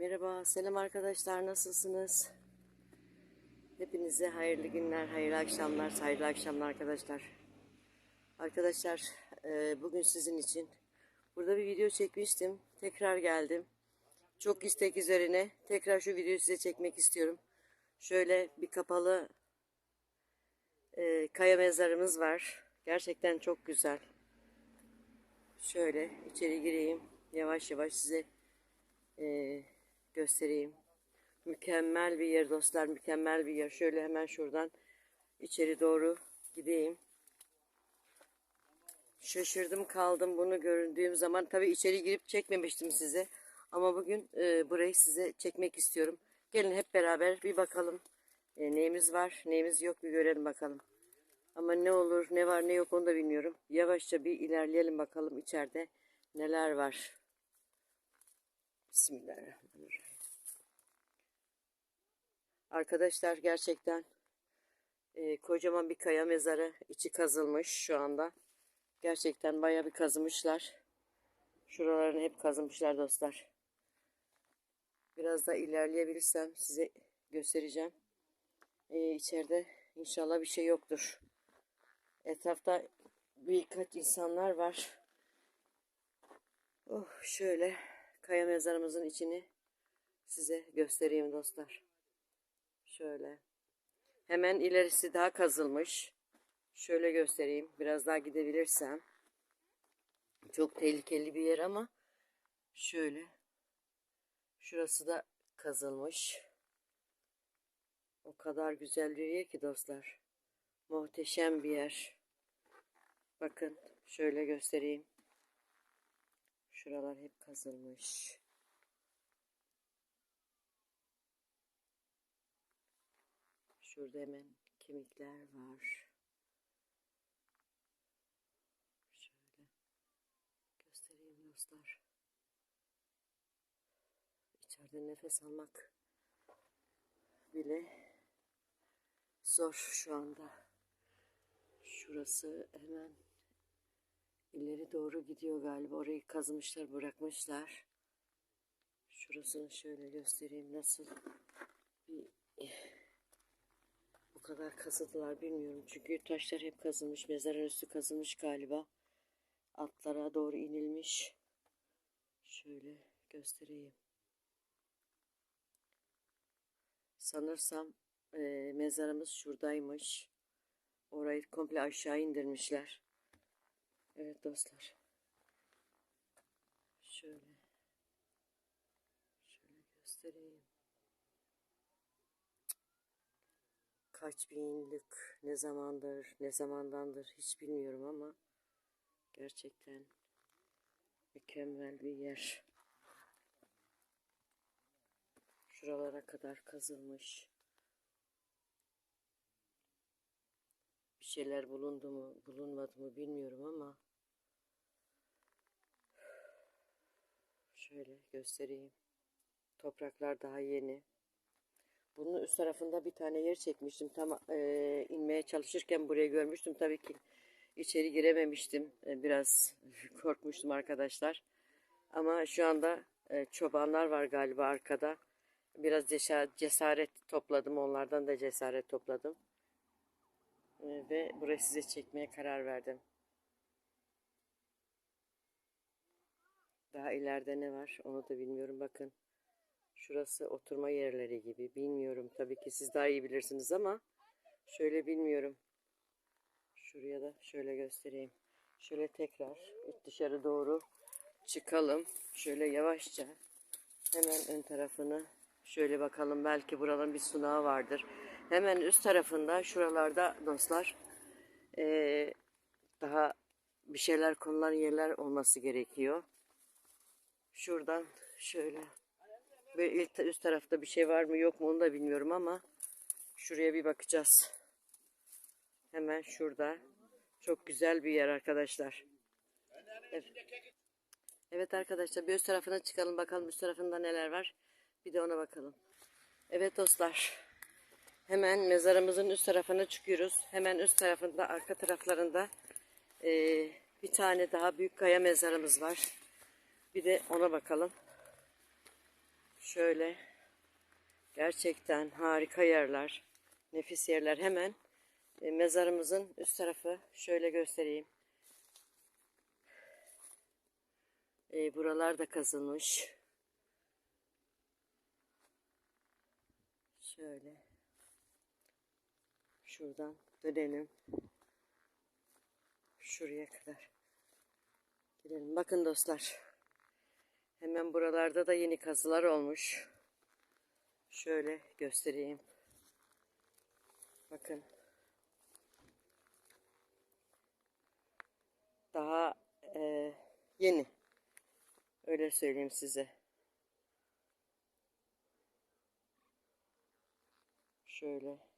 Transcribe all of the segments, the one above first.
Merhaba, selam arkadaşlar, nasılsınız? Hepinize hayırlı günler, hayırlı akşamlar, hayırlı akşamlar arkadaşlar. Arkadaşlar, e, bugün sizin için burada bir video çekmiştim. Tekrar geldim. Çok istek üzerine tekrar şu videoyu size çekmek istiyorum. Şöyle bir kapalı e, kaya mezarımız var. Gerçekten çok güzel. Şöyle içeri gireyim. Yavaş yavaş size e, göstereyim. Mükemmel bir yer dostlar. Mükemmel bir yer. Şöyle hemen şuradan içeri doğru gideyim. Şaşırdım kaldım bunu göründüğüm zaman. Tabii içeri girip çekmemiştim size. Ama bugün e, burayı size çekmek istiyorum. Gelin hep beraber bir bakalım. E, neyimiz var, neyimiz yok bir görelim bakalım. Ama ne olur, ne var, ne yok onu da bilmiyorum. Yavaşça bir ilerleyelim bakalım içeride neler var. Bismillahirrahmanirrahim. Arkadaşlar gerçekten e, kocaman bir kaya mezarı içi kazılmış şu anda. Gerçekten bayağı bir kazımışlar. Şuralarını hep kazımışlar dostlar. Biraz da ilerleyebilirsem size göstereceğim. E, içeride inşallah bir şey yoktur. Etrafta birkaç insanlar var. Oh şöyle kaya mezarımızın içini size göstereyim dostlar. Şöyle. Hemen ilerisi daha kazılmış. Şöyle göstereyim. Biraz daha gidebilirsem. Çok tehlikeli bir yer ama şöyle. Şurası da kazılmış. O kadar güzel bir yer ki dostlar. Muhteşem bir yer. Bakın şöyle göstereyim. Şuralar hep kazılmış. Şurada hemen kemikler var. Şöyle göstereyim dostlar. İçeride nefes almak bile zor şu anda. Şurası hemen ileri doğru gidiyor galiba. Orayı kazmışlar, bırakmışlar. Şurasını şöyle göstereyim nasıl bir bu kadar kazıdılar bilmiyorum. Çünkü taşlar hep kazılmış. Mezarın üstü kazılmış galiba. Altlara doğru inilmiş. Şöyle göstereyim. Sanırsam e, mezarımız şuradaymış. Orayı komple aşağı indirmişler. Evet dostlar. Şöyle. Şöyle göstereyim. Kaç bin yıllık, ne zamandır, ne zamandandır hiç bilmiyorum ama gerçekten mükemmel bir yer. Şuralara kadar kazılmış. Bir şeyler bulundu mu, bulunmadı mı bilmiyorum ama şöyle göstereyim. Topraklar daha yeni. Bunun üst tarafında bir tane yer çekmiştim. Tam e, inmeye çalışırken burayı görmüştüm. Tabii ki içeri girememiştim. E, biraz korkmuştum arkadaşlar. Ama şu anda e, çobanlar var galiba arkada. Biraz cesaret, topladım. Onlardan da cesaret topladım. E, ve burayı size çekmeye karar verdim. Daha ileride ne var onu da bilmiyorum. Bakın. Şurası oturma yerleri gibi. Bilmiyorum. Tabii ki siz daha iyi bilirsiniz ama şöyle bilmiyorum. Şuraya da şöyle göstereyim. Şöyle tekrar dışarı doğru çıkalım. Şöyle yavaşça hemen ön tarafını şöyle bakalım. Belki buraların bir sunağı vardır. Hemen üst tarafında şuralarda dostlar eee, daha bir şeyler konulan yerler olması gerekiyor. Şuradan şöyle ta- üst tarafta bir şey var mı yok mu onu da bilmiyorum ama şuraya bir bakacağız. Hemen şurada. Çok güzel bir yer arkadaşlar. Evet. Evet arkadaşlar bir üst tarafına çıkalım bakalım üst tarafında neler var. Bir de ona bakalım. Evet dostlar. Hemen mezarımızın üst tarafına çıkıyoruz. Hemen üst tarafında arka taraflarında eee, bir tane daha büyük kaya mezarımız var. Bir de ona bakalım. Şöyle gerçekten harika yerler. Nefis yerler. Hemen e, mezarımızın üst tarafı şöyle göstereyim. E, buralar da kazılmış. Şöyle. Şuradan dönelim. Şuraya kadar. Gidelim. Bakın dostlar. Hemen buralarda da yeni kazılar olmuş. Şöyle göstereyim. Bakın. Daha e, yeni. Öyle söyleyeyim size. Şöyle.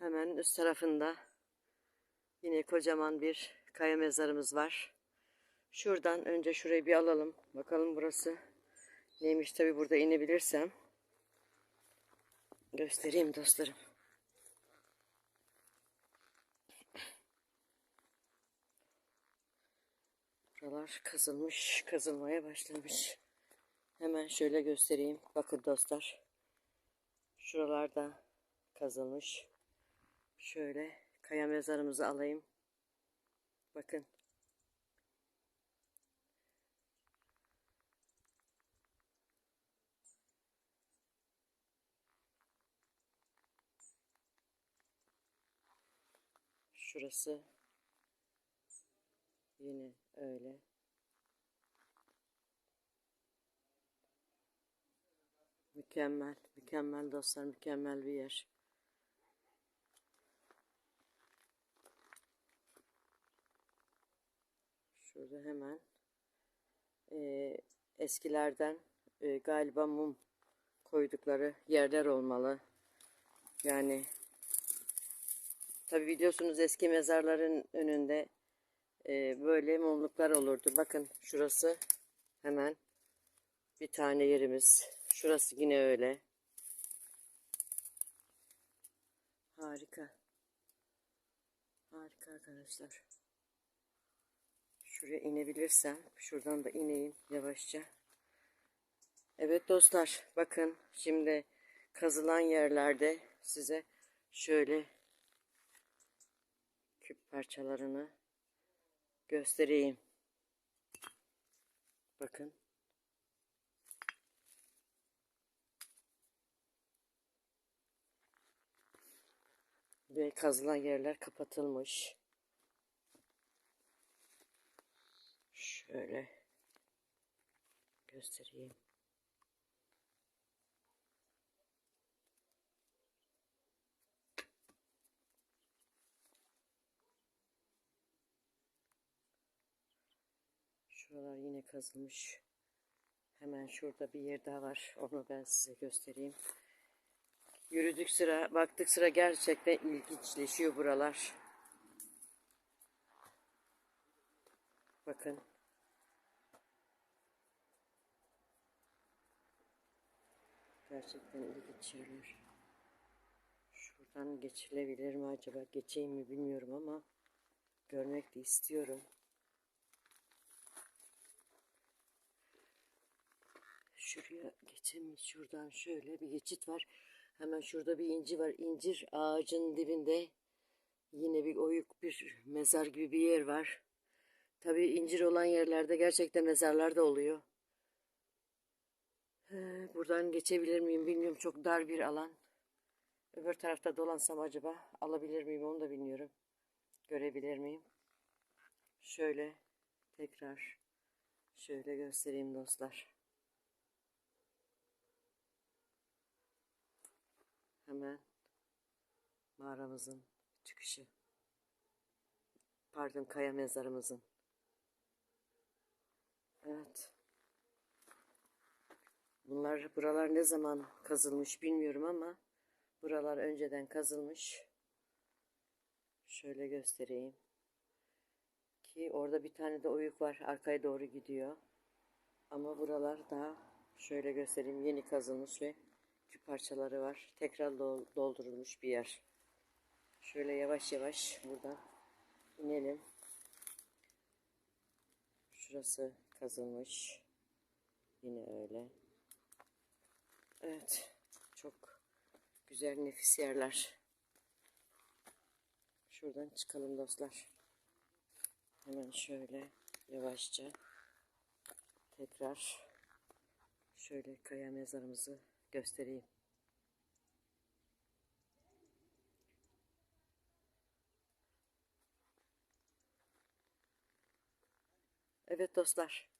Hemen üst tarafında yine kocaman bir kaya mezarımız var. Şuradan önce şurayı bir alalım. Bakalım burası neymiş tabi burada inebilirsem. Göstereyim dostlarım. Buralar kazılmış, kazılmaya başlamış. Hemen şöyle göstereyim. Bakın dostlar. Şuralarda kazılmış. Şöyle kaya mezarımızı alayım. Bakın. Şurası yine öyle. Mükemmel, mükemmel dostlar, mükemmel bir yer. Şurada hemen e, eskilerden e, galiba mum koydukları yerler olmalı. Yani tabi biliyorsunuz eski mezarların önünde e, böyle mumluklar olurdu. Bakın şurası hemen bir tane yerimiz. Şurası yine öyle. Harika. Harika arkadaşlar. Şuraya inebilirsem şuradan da ineyim yavaşça. Evet dostlar bakın şimdi kazılan yerlerde size şöyle küp parçalarını göstereyim. Bakın. Ve kazılan yerler kapatılmış. Şöyle göstereyim. Şuralar yine kazılmış. Hemen şurada bir yer daha var. Onu ben size göstereyim. Yürüdük sıra, baktık sıra gerçekten ilginçleşiyor buralar. Bakın. Gerçekten ilginç yerler. Şuradan geçilebilir mi acaba? Geçeyim mi bilmiyorum ama görmek de istiyorum. Şuraya geçeyim Şuradan şöyle bir geçit var. Hemen şurada bir inci var. İncir ağacın dibinde yine bir oyuk bir mezar gibi bir yer var. Tabii incir olan yerlerde gerçekten mezarlar da oluyor. Buradan geçebilir miyim bilmiyorum. Çok dar bir alan. Öbür tarafta dolansam acaba alabilir miyim onu da bilmiyorum. Görebilir miyim? Şöyle tekrar şöyle göstereyim dostlar. Hemen mağaramızın çıkışı. Pardon kaya mezarımızın. Evet. Bunlar buralar ne zaman kazılmış bilmiyorum ama buralar önceden kazılmış. Şöyle göstereyim. Ki orada bir tane de oyuk var. Arkaya doğru gidiyor. Ama buralar daha şöyle göstereyim. Yeni kazılmış ve küp parçaları var. Tekrar doldurulmuş bir yer. Şöyle yavaş yavaş buradan inelim. Şurası kazılmış. Yine öyle. Evet. Çok güzel nefis yerler. Şuradan çıkalım dostlar. Hemen şöyle yavaşça tekrar şöyle kaya mezarımızı göstereyim. Evet dostlar.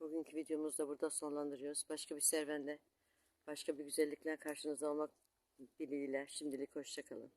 Bugünkü videomuzu da burada sonlandırıyoruz. Başka bir serüvende, başka bir güzellikle karşınızda olmak dileğiyle. Şimdilik hoşçakalın.